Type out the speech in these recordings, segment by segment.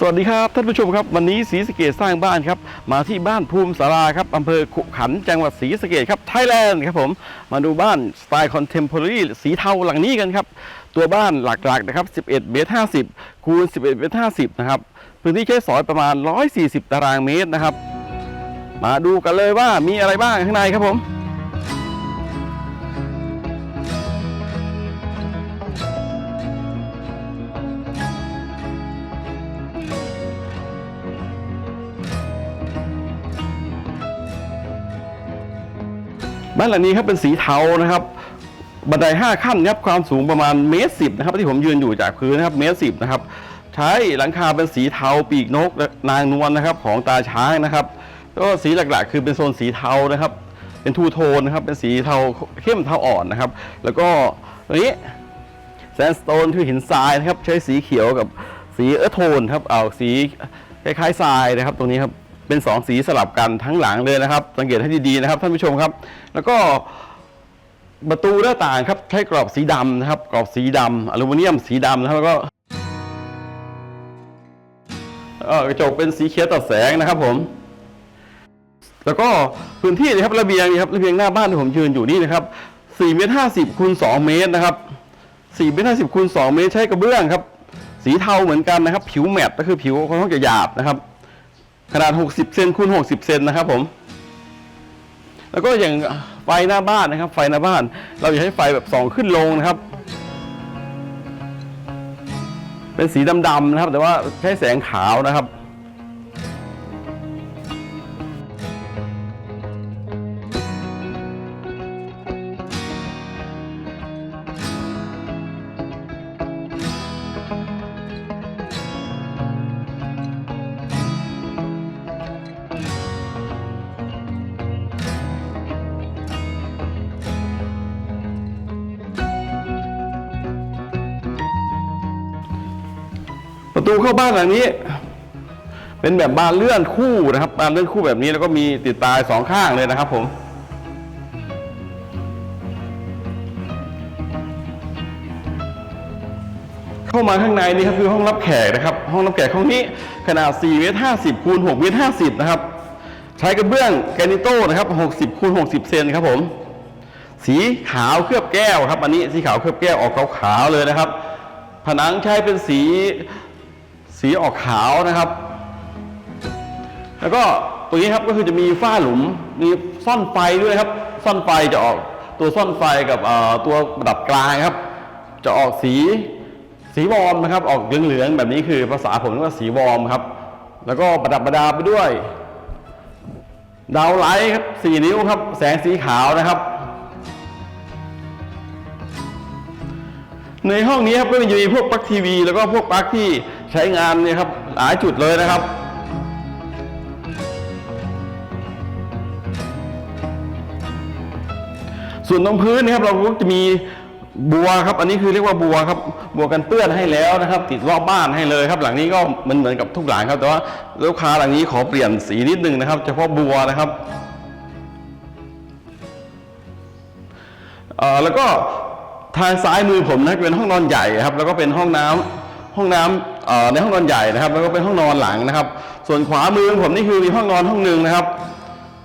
สวัสดีครับท่านผู้ชมครับวันนี้ศรีสะเกดสร้างบ้านครับมาที่บ้านภูมิสาราครับอำเภอขุขันจังหวัดศรีสะเกดครับไทยแลนด์ครับผมมาดูบ้านสไตล์คอนเทมพอร์ y สีเทาหลังนี้กันครับ ตัวบ้านหลักๆนะครับ 11 เมตร 50 คูณ 11 เมตร 50 นะครับ พื้นที่ใช้สอยประมาณ 140 ตารางเมตรนะครับ มาดูกันเลยว่ามีอะไรบ้างข้างในครับผม บ้านหลังนี้ครับเป็นสีเทานะครับ บันได 5 ขั้นนะครับความสูงประมาณเมตรสินะครับที่ผมยืนอยู่จากพื้นนะครับเมตรสินะครับใช้หลังคาเป็นสีเทาปีกนกนางนวลนะครับของตาช้างนะครับก็สีหลักๆ คือเป็นโซนสีเทานะครับ เป็นทูโทนนะครับเป็นสีเทาเข้มเทาอ่อนนะครับ แล้วก็ตรงนี้แซนสโตนคือหินทรายนะครับใช้สีเขียวกับสีเออโทนครับเอาสีคล้ายๆทรายนะครับตรงนี้ครับ เป็นสองสีสลับกันทั้งหลังเลยนะครับ สังเกตให้ดีๆนะครับท่านผู้ชมครับ แล้วก็ประตูหน้าต่างครับใช้กรอบสีดำนะครับ กรอบสีดำอลูมิเนียมสีดำนะครับแล้วก็กระจกเป็นสีเขียวตัดแสงนะครับผม แล้วก็พื้นที่นะครับระเบียงนี่ครับระเบียงหน้าบ้านที่ผมยืนอยู่นี่นะครับ4เมตร50คูณ2เมตรนะครับ4เมตร50คูณ2เมตรใช้กระเบื้องครับ สีเทาเหมือนกันนะครับ ผิวแมตต์ก็คือผิวค่อนข้างจะหยาบนะครับ ขนาด 60 เซนคูณ60 เซนนะครับผม แล้วก็อย่างไฟหน้าบ้านนะครับ ไฟหน้าบ้าน เราอยากให้ไฟแบบส่องขึ้นลงนะครับ เป็นสีดำๆนะครับ แต่ว่าใช้แสงขาวนะครับ ตูเข้าบ้านหลังนี้ เป็นแบบบานเลื่อนคู่นะครับ บานเลื่อนคู่แบบนี้แล้วก็มีติดตายสองข้างเลยนะครับ ผมเข้ามาข้างในนี่ครับคือห้องรับแขกนะครับ ห้องรับแขกห้องนี้ขนาด4เมตร50คูณ6เมตร50นะครับ ใช้กระเบื้องแกรนิโต้นะครับ60คูณ60เซนครับผม สีขาวเคลือบแก้วครับ อันนี้สีขาวเคลือบแก้วออกขาวๆเลยนะครับ ผนังใช้เป็นสี สีออกขาวนะครับ แล้วก็ตัวนี้ครับก็คือจะมีฝ้าหลุม มีซ่อนไฟด้วยครับ ซ่อนไฟจะออกตัวซ่อนไฟกับตัวประดับกลางครับ จะออกสีสีวอมนะครับ ออกเหลืองๆแบบนี้คือภาษาผมเรียกว่าสีวอมครับ แล้วก็ประดับประดาไปด้วย ดาวไลท์ครับสี่นิ้วครับ แสงสีขาวนะครับ ในห้องนี้ครับก็จะมีพวกปลั๊กทีวี แล้วก็พวกปลั๊กที่ ใช้งานเนี่ยครับหลายจุดเลยนะครับส่วนตรงพื้นนะครับเราก็จะมีบัวครับ อันนี้คือเรียกว่าบัวครับ บัวกันเปื้อนให้แล้วนะครับ ติดรอบบ้านให้เลยครับ หลังนี้ก็เหมันเหมือนกับทุกหลังครับ แต่ว่าลูกค้าหลังนี้ขอเปลี่ยนสีนิดนึงนะครับ เฉพาะบัวนะครับแล้วก็ทางซ้ายมือผมนะเป็นห้องนอนใหญ่ครับ แล้วก็เป็นห้องน้ำ ห้องน้ำในห้องนอนใหญ่นะครับ แล้วก็เป็นห้องนอนหลังนะครับ ส่วนขวามือของผมนี่คือมีห้องนอนห้องหนึ่งนะครับ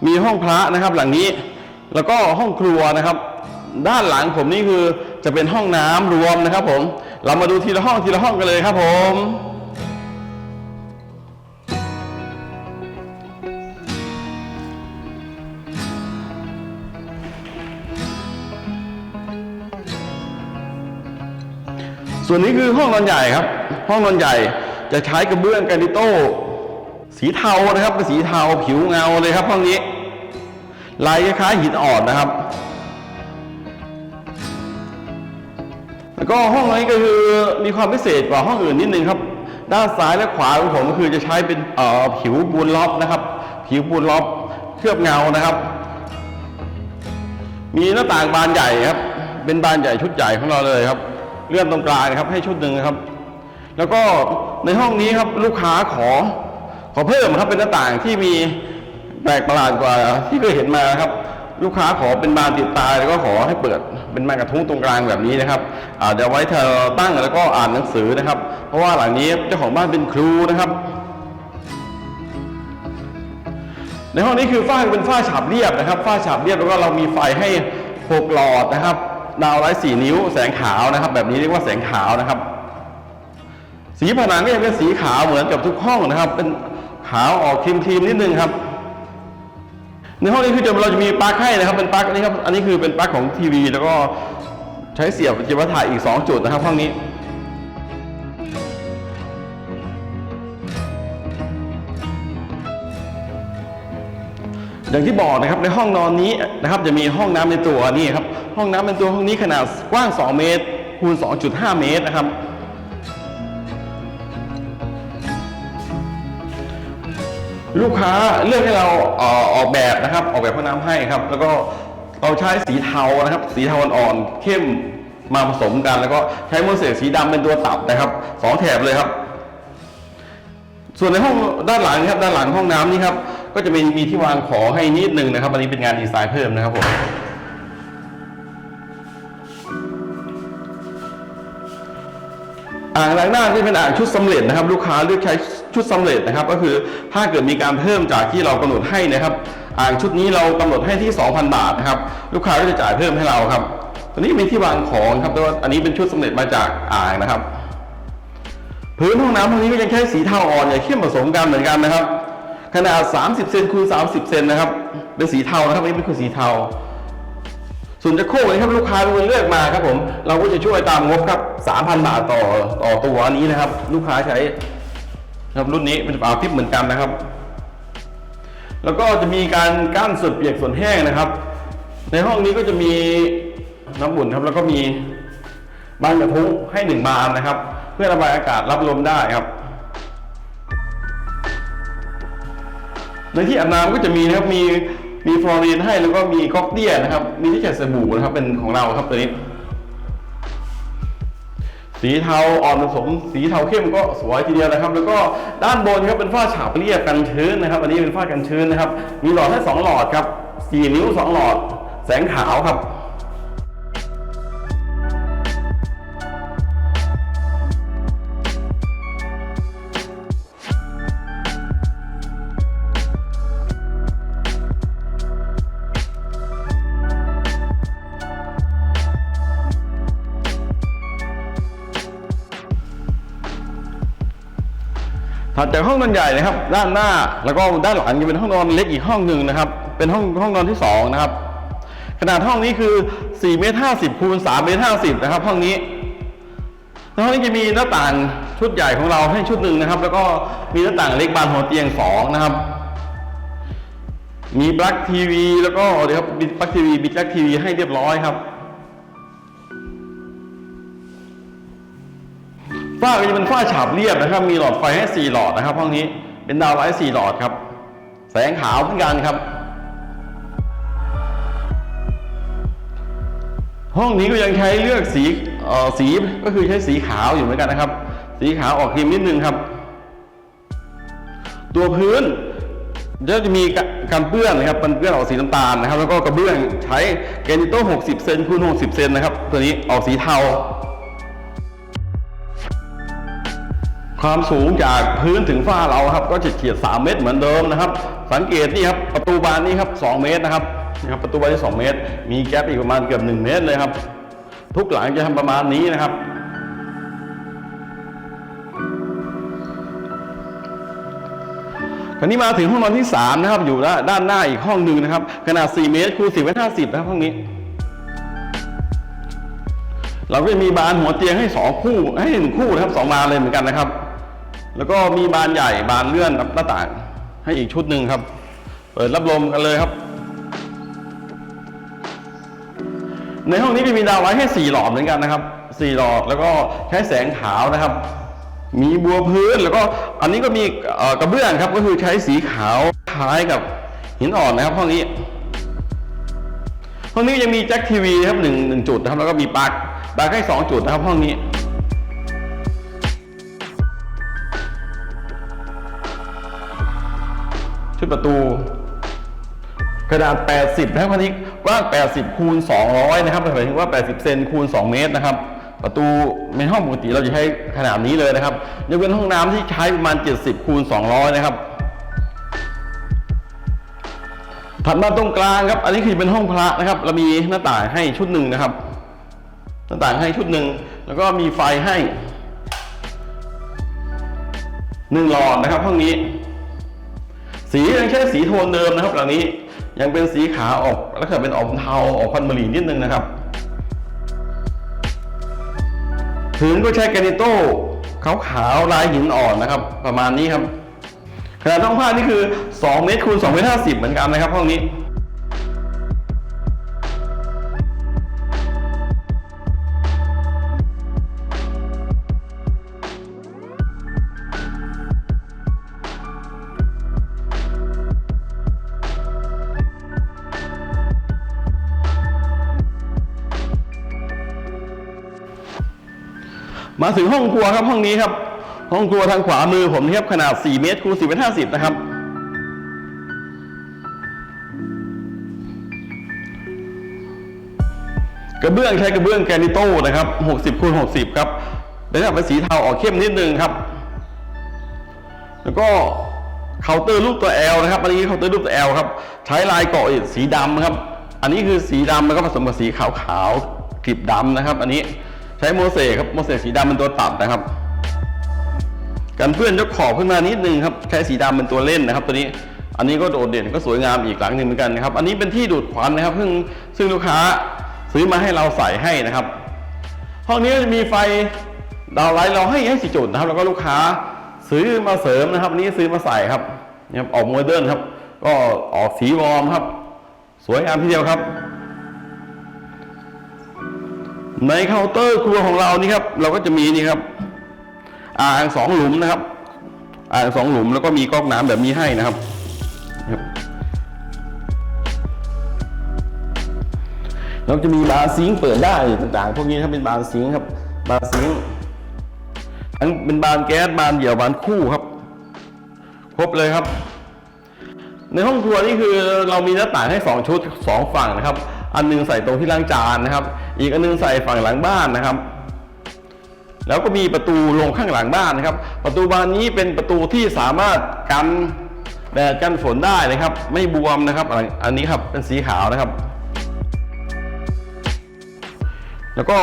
มีห้องพระนะครับ หลังนี้ แล้วก็ห้องครัวนะครับ ด้านหลังผมนี่คือจะเป็นห้องน้ำรวมนะครับ ผม เรามาดูทีละห้องทีละห้องกันเลยครับผม ส่วนนี้คือห้องนอนใหญ่ครับ ห้องนอนใหญ่จะใช้กระเบื้องแกรนิโต้สีเทานะครับเป็นสีเทาผิวเงาเลยครับห้องนี้ลายคล้ายหินอ่อนนะครับ แล้วก็ห้องนี้ก็คือมีความพิเศษกว่าห้องอื่นนิดนึงครับ ด้านซ้ายและขวาของผมก็คือจะใช้เป็นเอ่อผิวปูนล็อบนะครับ ผิวปูนล็อบเคลือบเงานะครับ มีหน้าต่างบานใหญ่ครับ เป็นบานใหญ่ชุดใหญ่ของเราเลยครับ เลื่อนตรงกลางนะครับ ให้ชุดหนึ่งนะครับ แล้วก็ในห้องนี้ครับลูกค้าขอขอเพิ่มครับเป็นหน้าต่างที่มีแปลกประหลาดกว่าที่เคยเห็นมาครับ ลูกค้าขอเป็นบานติดตาแล้วก็ขอให้เปิดเป็นไม้กระทุ้งตรงกลางแบบนี้นะครับอาเดี๋ยวไว้เธอตั้งแล้วก็อ่านหนังสือนะครับ เพราะว่าหลังนี้เจ้าของบ้านเป็นครูนะครับ ในห้องนี้คือฝ้าเป็นฝ้าฉาบเรียบนะครับฝ้าฉาบเรียบแล้วก็เรามีไฟให้หกหลอดนะครับ ดาวไร้สี่นิ้วแสงขาวนะครับ แบบนี้เรียกว่าแสงขาวนะครับ สีผนังก็ยังเป็นสีขาวเหมือนกับทุกห้องนะครับ เป็นขาวออกครีมๆนิดนึงครับ ในห้องนี้คือเราจะมีปลั๊กให้นะครับ เป็นปลั๊กนี้ครับอันนี้คือเป็นปลั๊กของทีวี แล้วก็ใช้เสียบจิบถ่ายอีก 2 จุดนะครับห้องนี้ อย่างที่บอกนะครับในห้องนอนนี้นะครับจะมีห้องน้ำในตัวนี่ครับห้องน้ำในตัวห้องนี้ขนาดกว้าง 2 เมตรคูณ 2.5 เมตรนะครับ ลูกค้าเลือกให้เราเอออกแบบนะครับ ออกแบบห้องน้ำให้ครับ แล้วก็เราใช้สีเทานะครับ สีเทาอ่อนๆเข้มมาผสมกัน แล้วก็ใช้โมเสกสีดำเป็นตัวตับนะครับสองแถบเลยครับ ส่วนในห้องด้านหลังครับด้านหลังห้องน้ำนี่ครับ ก็จะมีมีที่วางของให้นิดนึงนะครับ อันนี้เป็นงานดีไซน์เพิ่มนะครับผมอ่างล้างหน้าที่เป็นอ่างชุดสำเร็จนะครับ ลูกค้าเลือกใช้ชุดสำเร็จนะครับ ก็คือถ้าเกิดมีการเพิ่มจากที่เรากำหนดให้นะครับ อ่างชุดนี้เรากำหนดให้ที่ 2,000 บาทนะครับ ลูกค้าก็จะจ่ายเพิ่มให้เราครับตัวนี้มีที่วางของครับแต่ว่าอันนี้เป็นชุดสำเร็จมาจากอ่างนะครับ พื้นห้องน้ำห้องนี้ก็ยังใช้สีเทาอ่อนอย่าเข้มผสมกันเหมือนกันนะครับ ขนาด 30เซนคูณ30เซนนะครับเป็นสีเทานะครับอันนี้เป็นคือสีเทาส่วนจะโค้งนี้ครับลูกค้าเป็นคนเลือกมาครับผม เราก็จะช่วยตามงบครับ 3,000 บาทต่อต่อตัวอันนี้นะครับ ลูกค้าใช้ครับรุ่นนี้เป็นฝาพิบเหมือนกันนะครับ แล้วก็จะมีการกั้นส่วนเปียกส่วนแห้งนะครับ ในห้องนี้ก็จะมีน้ำอุ่นครับ แล้วก็มีบานกระทุ้งให้หนึ่งบานนะครับ เพื่อระบายอากาศรับลมได้ครับ ในที่อาบน้ำก็จะมีนะครับมีมีฟลอรีนให้แล้วก็มีก๊อกเตี้ยนะครับ มีที่เช็ดสบู่นะครับเป็นของเราครับตัวนี้ สีเทาอ่อนผสม สีเทาเข้มก็สวยทีเดียวนะครับ แล้วก็ด้านบนครับเป็นฝ้าฉาบเรียบกันชื้นนะครับ อันนี้เป็นฝ้ากันชื้นนะครับ มีหลอดให้สองหลอดครับสี่นิ้วสองหลอด แสงขาวครับ ถัดจากห้องนอนใหญ่นะครับ ด้านหน้าแล้วก็ด้านหลังจะเป็นห้องนอนเล็กอีกห้องหนึ่งนะครับ เป็นห้องห้องนอนที่สองนะครับ ขนาดห้องนี้คือ4เมตร50คูณ3เมตร50นะครับ ห้องนี้ห้องนี้จะมีหน้าต่างชุดใหญ่ของเราให้ชุดหนึ่งนะครับ แล้วก็มีหน้าต่างเล็กบานหัวเตียงสองนะครับ มีปลั๊กทีวีแล้วก็เดี๋ยวครับปลั๊กทีวีมีปลั๊กทีวีให้เรียบร้อยครับ ฝ้าก็จะเป็นฝ้าฉาบเรียบนะครับ มีหลอดไฟให้ 4 หลอดนะครับห้องนี้เป็นดาวไลท์4หลอดครับ แสงขาวเหมือนกันครับ ห้องนี้ก็ยังใช้เลือกสีเอ่อสีก็คือใช้สีขาวอยู่เหมือนกันนะครับ สีขาวออกครีมนิดนึงครับ ตัวพื้นจะมีการเปื้อนนะครับมันเปื้อนออกสีน้ำตาลนะครับ แล้วก็กระเบื้องใช้แกนิโต้60 เซนคูณ60 เซนนะครับ ตัวนี้ออกสีเทา ความสูงจากพื้นถึงฝ้าเราครับ ก็จะเฉียด 3 เมตรเหมือนเดิมนะครับ สังเกตนี่ครับประตูบานนี้ครับ 2 เมตรนะครับนะครับประตูบานที่ 2 เมตร มีแก๊ปอีกประมาณเกือบ 1 เมตรเลยครับ ทุกหลังจะทำประมาณนี้นะครับคราวนี้มาถึงห้องนอนที่ 3 นะครับ อยู่ด้านหน้าอีกห้องหนึ่งนะครับ ขนาด 4 เมตรคูณ10เมตร50 นะครับห้องนี้เราก็จะมีบานหัวเตียงให้สองคู่ให้หนึ่งคู่นะครับสองบานเลยเหมือนกันนะครับ แล้วก็มีบานใหญ่บานเลื่อนหน้าต่าง ให้อีกชุดหนึ่งครับ เปิดรับลมกันเลยครับ ในห้องนี้จะมีดาวไว้ให้สี่หลอดเหมือนกันนะครับสี่หลอดแล้วก็ใช้แสงขาวนะครับ มีบัวพื้นแล้วก็อันนี้ก็มีกระเบื้องครับก็คือใช้สีขาวคล้ายกับหินอ่อนนะครับห้องนี้ห้องนี้ยังมีแจ็คทีวีครับหนึ่งหนึ่งจุดนะครับแล้วก็มีปลั๊กปลั๊กให้สองจุดนะครับห้องนี้ ชุดประตู กระดาษ 80นะครับวันนี้กว้าง 80 คูณ 200 นะครับหมายถึงว่า 80 เซนคูณ 2 เมตรนะครับ ประตูในห้องปกติเราจะใช้ขนาดนี้เลยนะครับยกเว้นห้องน้ำที่ใช้ประมาณ 70 คูณ 200 นะครับถัดมาตรงกลางครับ อันนี้คือเป็นห้องพระนะครับ เรามีหน้าต่างให้ชุดหนึ่งนะครับ หน้าต่างให้ชุดหนึ่ง แล้วก็มีไฟให้หนึ่งหลอดนะครับห้องนี้ สียังใช้สีโทนเดิมนะครับหลังนี้ยังเป็นสีขาวออกแล้วก็เป็นออกเทาออกพันมะลีนิดนึงนะครับพื้นก็ใช้แกรนิโต้ขาวๆลายหินอ่อนนะครับ ประมาณนี้ครับขนาดห้องผ้านี่คือ2เมตรคูณ2เมตร50เหมือนกันนะครับห้องนี้ มาถึงห้องครัวครับห้องนี้ครับ ห้องครัวทางขวามือผมนี่ครับขนาด 4 เมตรคูณ4เมตร50 นะครับ กระเบื้องใช้กระเบื้องแกรนิโต้นะครับ 60คูณ60 ครับได้รับเป็นสีเทาออกเข้มนิดนึงครับ แล้วก็เคาน์เตอร์รูปตัว L นะครับ อันนี้เคาน์เตอร์รูปตัว L ครับ ใช้ลายเกาะอิฐสีดำครับ อันนี้คือสีดำแล้วก็ผสมกับสีขาวๆกลีบดำนะครับ อันนี้ ใช้โมเสกครับโมเสกสีดำเป็นตัวตัดนะครับ กันเพื่อนยกขอบขึ้นมานิดนึงครับใช้สีดำเป็นตัวเล่นนะครับ ตัวนี้อันนี้ก็โดดเด่นก็สวยงามอีกหลังหนึ่งเหมือนกันนะครับ อันนี้เป็นที่ดูดควันนะครับ ซึ่งซึ่งลูกค้าซื้อมาให้เราใส่ให้นะครับ ห้องนี้จะมีไฟดาวไลท์เราให้ให้สี่จุดนะครับ แล้วก็ลูกค้าซื้อมาเสริมนะครับอันนี้ซื้อมาใส่ครับนี่ครับออกโมเดิร์นครับ ก็ออกสีวอร์มครับ สวยงามทีเดียวครับ ในเคาน์เตอร์ครัวของเรานี่ครับ เราก็จะมีนี่ครับ อ่างสองหลุมนะครับ อ่างสองหลุมแล้วก็มีก๊อกน้ำแบบนี้ให้นะครับ เราจะมีบาร์ซิงเปิดได้ต่างๆ พวกนี้ครับเป็นบาร์ซิงครับ บาร์ซิงทั้งเป็นบานแก๊สบานเดี่ยวบานคู่ครับ ครบเลยครับ ในห้องครัวนี่คือเรามีหน้าต่างให้สองชุดสองฝั่งนะครับ อันหนึงใส่ตรงที่ล้างจานนะครับ อีกอันหนึงใส่ฝั่งหลังบ้านนะครับ แล้วก็มีประตูลงข้างหลังบ้านนะครับ ประตูบานนี้เป็นประตูที่สามารถกันแดดกันฝนได้นะครับ ไม่บวมนะครับ อันนี้ครับเป็นสีขาวนะครับ แล้วก็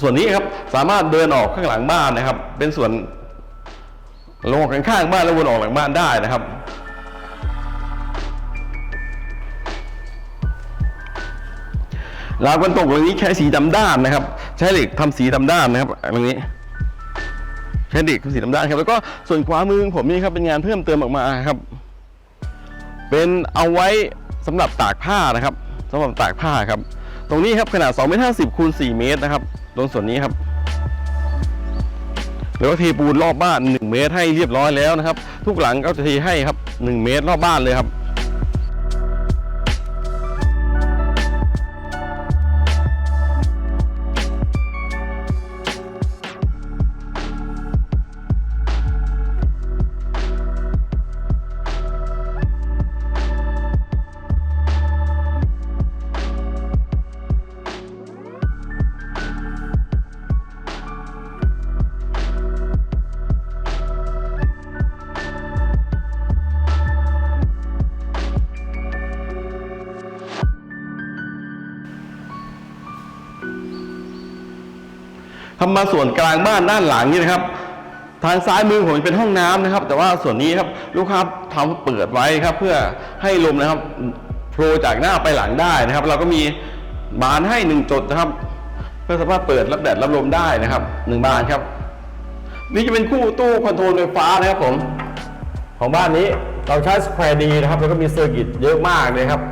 ส่วนนี้ครับสามารถเดินออกข้างหลังบ้านนะครับ เป็นส่วนลงออกข้างบ้านแล้ววนออกหลังบ้านได้นะครับ ราวกันตกตรงนี้ใช้สีดำด้านนะครับ ใช้เหล็กทำสีดำด้านนะครับตรงนี้ใช้เหล็กทำสีดำด้านครับ แล้วก็ส่วนขวามือของผมนี่ครับเป็นงานเพิ่มเติมออกมาครับ เป็นเอาไว้สำหรับตากผ้านะครับสำหรับตากผ้าครับ ตรงนี้ครับขนาด2เมตร50คูณ4เมตรนะครับตรงส่วนนี้ครับแล้วก็เทปูนรอบบ้าน 1 เมตรให้เรียบร้อยแล้วนะครับ ทุกหลังก็จะเทให้ครับ 1 เมตรรอบบ้านเลยครับ ทำมาส่วนกลางบ้านด้านหลังนี่นะครับ ทางซ้ายมือผมเป็นห้องน้ำนะครับ แต่ว่าส่วนนี้ครับลูกค้าทำเปิดไว้ครับ เพื่อให้ลมนะครับโฟลว์จากหน้าไปหลังได้นะครับ เราก็มีบานให้หนึ่งจุดนะครับ เพื่อสามารถเปิดรับแดดรับลมได้นะครับหนึ่งบานครับ นี่จะเป็นคู่ตู้คอนโทรลไฟฟ้านะครับผมของบ้านนี้เราใช้สแควร์ดีนะครับ แล้วก็มีเซอร์กิตเยอะมากเลยครับ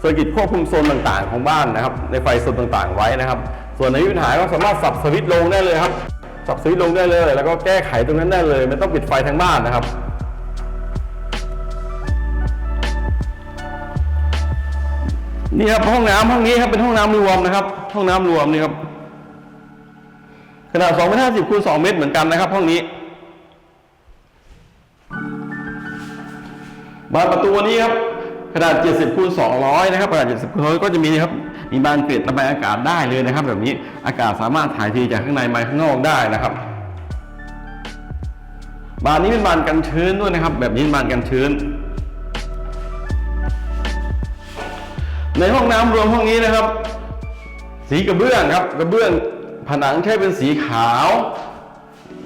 เซอร์กิตควบคุมโซนต่างๆ ของบ้านนะครับ ในไฟโซนต่างๆไว้นะครับ ส่วนในปัญหาก็สามารถสับสวิตช์ลงได้เลยครับ สับสวิตช์ลงได้เลย แล้วก็แก้ไขตรงนั้นได้เลย ไม่ต้องปิดไฟทั้งบ้านนะครับนี่ครับห้องน้ำห้องนี้ครับเป็นห้องน้ำรวมนะครับ ห้องน้ำรวมนี่ครับขนาด2เมตร50คูณ2เมตรเหมือนกันนะครับ ห้องนี้บานประตูนี้ครับ ขนาด 70คูณ200 นะครับขนาด 70คูณ200ก็จะมีนะครับ มีบานเกล็ดระบายอากาศได้เลยนะครับ แบบนี้อากาศสามารถถ่ายเทีจากข้างในมาข้างนอกได้นะครับ บานนี้เป็นบานกันชื้นด้วยนะครับ แบบนี้บานกันชื้น ในห้องน้ำรวมห้องนี้นะครับ สีกระเบื้องครับกระเบื้องผนังใช้เป็นสีขาว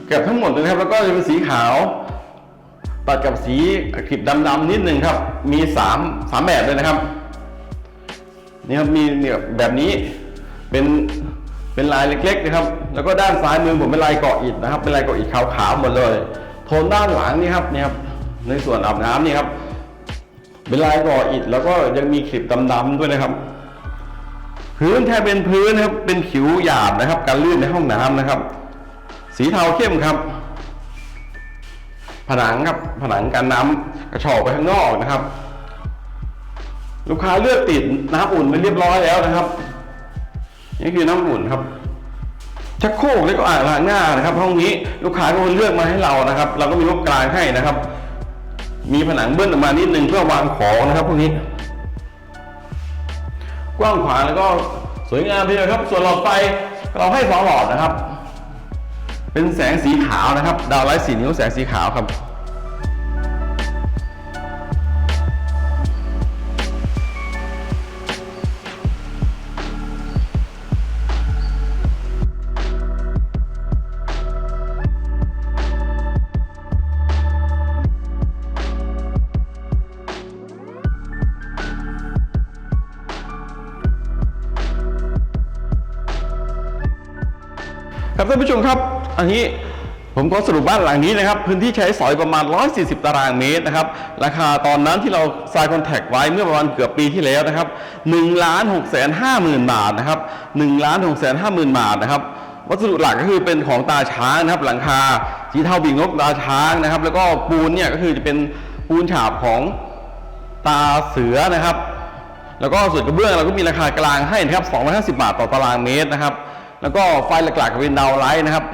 เกือบทั้งหมดเลยนะครับ แล้วก็จะเป็นสีขาว ตัดกับสีคลิปดำๆนิดหนึ่งครับ มีสามสามแบบเลยนะครับนี่ครับมีเนี่ยแบบนี้เป็นเป็นลายเล็กๆนะครับ แล้วก็ด้านซ้ายมือผมเป็นลายเกาะอิฐนะครับ เป็นลายเกาะอิฐขาวๆหมดเลย โทนด้านหลังนี่ครับนี่ครับในส่วนอาบน้ำนี่ครับ เป็นลายเกาะอิฐแล้วก็ยังมีคลิปดำๆด้วยนะครับ พื้นแทบเป็นพื้นนะครับเป็นผิวหยาบนะครับ การลื่นในห้องน้ำนะครับ สีเทาเข้มครับ ผนังครับผนังการน้ำกระชอกไปข้างนอกนะครับ ลูกค้าเลือกติดน้ำอุ่นไปเรียบร้อยแล้วนะครับ นี่คือน้ำอุ่นครับชักโครกแล้วก็อ่างล้างหน้านะครับ ห้องนี้ลูกค้าก็เลือกมาให้เรานะครับ เราก็มีงบกลางให้นะครับ มีผนังเบิ้ลออกมานิดนึงเพื่อวางของนะครับพวกนี้ กว้างขวางแล้วก็สวยงามทีเดียวครับ ส่วนหลอดไฟเราให้สองหลอดนะครับ เป็นแสงสีขาวนะครับ ดาวไลท์สีนิ้วแสงสีขาวครับ ครับท่านผู้ชมครับ อันนี้ผมก็สรุปบ้านหลังนี้นะครับ พื้นที่ใช้สอยประมาณ 140 ตารางเมตรนะครับ ราคาตอนนั้นที่เราซายคอนแทคไว้เมื่อประมาณเกือบปีที่แล้วนะครับ1ล้าน6แสน5หมื่นบาทนะครับ1ล้าน6แสน5หมื่นบาทนะครับ วัสดุหลักก็คือเป็นของตาช้างนะครับ หลังคาสีเทาบิงนกตาช้างนะครับ แล้วก็ปูนเนี่ยก็คือจะเป็นปูนฉาบของตาเสือนะครับ แล้วก็ส่วนกระเบื้องเราก็มีราคากลางให้นะครับ250 บาทต่อตารางเมตรนะครับ แล้วก็ไฟหลักๆก็เป็นดาวไลท์นะครับ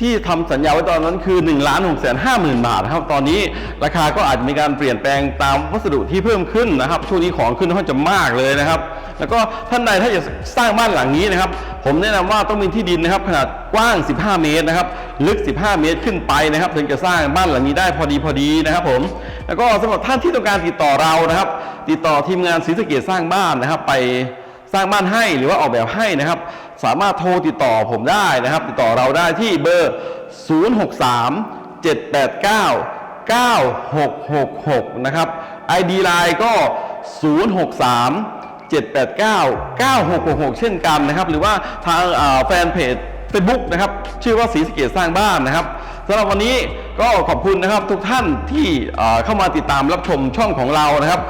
ที่ทำสัญญาไว้ตอนนั้นคือ1นึ่งล้านหกแสนห้าหมื่นบาทนะครับตอนนี้ราคาก็อาจจะมีการเปลี่ยนแปลงตามวัสดุที่เพิ่มขึ้นนะครับ ช่วงนี้ของขึ้นค่อนข้างจะมากเลยนะครับ แล้วก็ท่านใดถ้าจะสร้างบ้านหลังนี้นะครับ ผมแนะนำว่าต้องมีที่ดินนะครับ ขนาดกว้าง 15 เมตรนะครับลึก 15 เมตรขึ้นไปนะครับ ถึงจะสร้างบ้านหลังนี้ได้พอดีพอดีนะครับผมแล้วก็สำหรับท่านที่ต้องการติดต่อเรานะครับ ติดต่อทีมงานศรีสะเกดสร้างบ้านนะครับไป สร้างบ้านให้หรือว่าออกแบบให้นะครับ สามารถโทรติดต่อผมได้นะครับ ติดต่อเราได้ที่เบอร์ 063 789 9666 นะครับ ID Line ก็ 063 789 9666 เช่นกันนะครับ หรือว่าทางแฟนเพจ Facebook นะครับ ชื่อว่าสีสเกตสร้างบ้านนะครับสำหรับวันนี้ ก็ขอบคุณนะครับทุกท่านที่เข้ามาติดตามรับชมช่องของเรานะครับ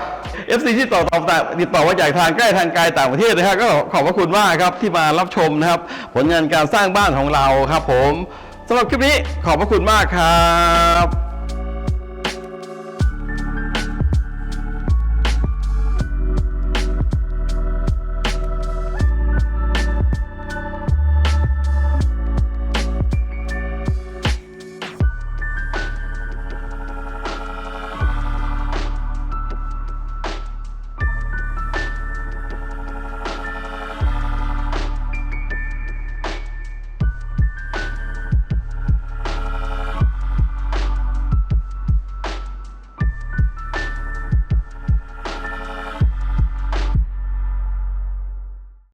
FC ที่ต่อต่อติดต่อมาจากทางใกล้ทางไกลต่างประเทศนะครับก็ขอบพระคุณมากครับที่มารับชมนะครับ ผลงานการสร้างบ้านของเราครับ ผมสำหรับคลิปนี้ขอบพระคุณมากครับ